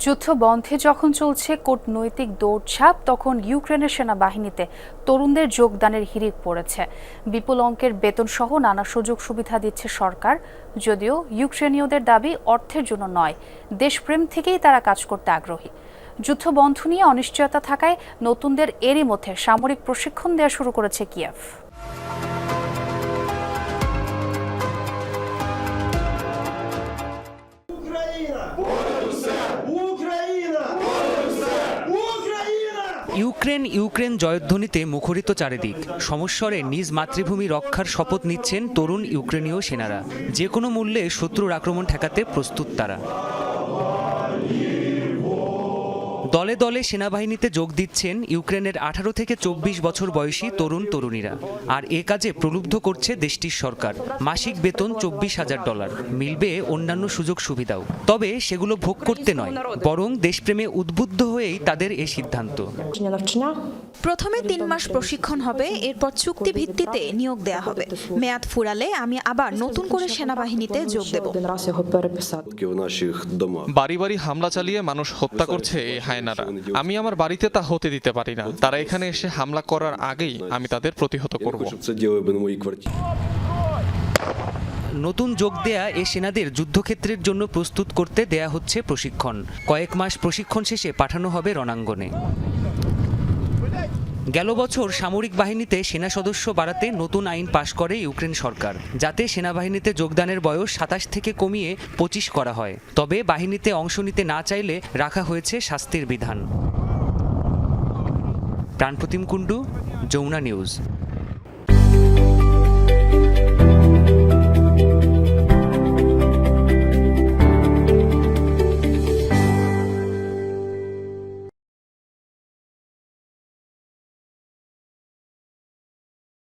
যুদ্ধ বন্ধে যখন চলছে কূটনৈতিক দৌড়ঝাঁপ, তখন ইউক্রেনের সেনাবাহিনীতে তরুণদের যোগদানের হিড়িক পড়েছে। বিপুল অঙ্কের বেতন সহ নানা সুযোগ সুবিধা দিচ্ছে সরকার, যদিও ইউক্রেনীয়দের দাবি অর্থের জন্য নয়, দেশপ্রেম থেকেই তারা কাজ করতে আগ্রহী। যুদ্ধ বন্ধ নিয়ে অনিশ্চয়তা থাকায় নতুনদের এরই মধ্যে সামরিক প্রশিক্ষণ দেওয়া শুরু করেছে কিয়েভ। ইউক্রেন ইউক্রেন জয়ধ্বনিতে মুখরিত চারিদিক। সমস্বরে নিজ মাতৃভূমি রক্ষার শপথ নিচ্ছেন তরুণ ইউক্রেনীয় সেনারা। যে কোনো মূল্যে শত্রুর আক্রমণ ঠেকাতে প্রস্তুত তারা। দলে দলে সেনাবাহিনীতে যোগ দিচ্ছেন ইউক্রেনের আঠারো থেকে চব্বিশ বছর বয়সী তরুণ তরুণীরা। আর এ কাজে প্রলুব্ধ করছে দেশটির সরকার। মাসিক বেতন চব্বিশ হাজার ডলার। মিলবে অন্যান্য সুযোগ সুবিধাও। তবে সেগুলো ভোগ করতে নয়, বরং দেশপ্রেমে উদ্বুদ্ধ হয়েই তাদের এ সিদ্ধান্ত। প্রথমে তিন মাস প্রশিক্ষণ হবে এরপর চুক্তি ভিত্তিতে নিয়োগ দেয়া হবে। মেয়াদ ফুরালে আমি আবার নতুন করে সেনাবাহিনীতে যোগ দেব। বাড়ি বাড়ি হামলা চালিয়ে মানুষ হত্যা করছে এই হায়নারা। আমি আমার বাড়িতে তা হতে দিতে পারি না। তারা এখানে এসে হামলা করার আগেই আমি তাদের প্রতিহত করব। নতুন যোগ দেয়া এ সেনাদের যুদ্ধক্ষেত্রের জন্য প্রস্তুত করতে দেয়া হচ্ছে প্রশিক্ষণ। কয়েক মাস প্রশিক্ষণ শেষে পাঠানো হবে রণাঙ্গনে। গেল বছর সামরিক বাহিনীতে সেনা সদস্য বাড়াতে নতুন আইন পাশ করে ইউক্রেন সরকার, যাতে সেনাবাহিনীতে যোগদানের বয়স সাতাশ থেকে কমিয়ে পঁচিশ করা হয়। তবে বাহিনীতে অংশ নিতে না চাইলে রাখা হয়েছে শাস্তির বিধান। প্রাণপ্রতিম কুণ্ডু, যমুনা নিউজ।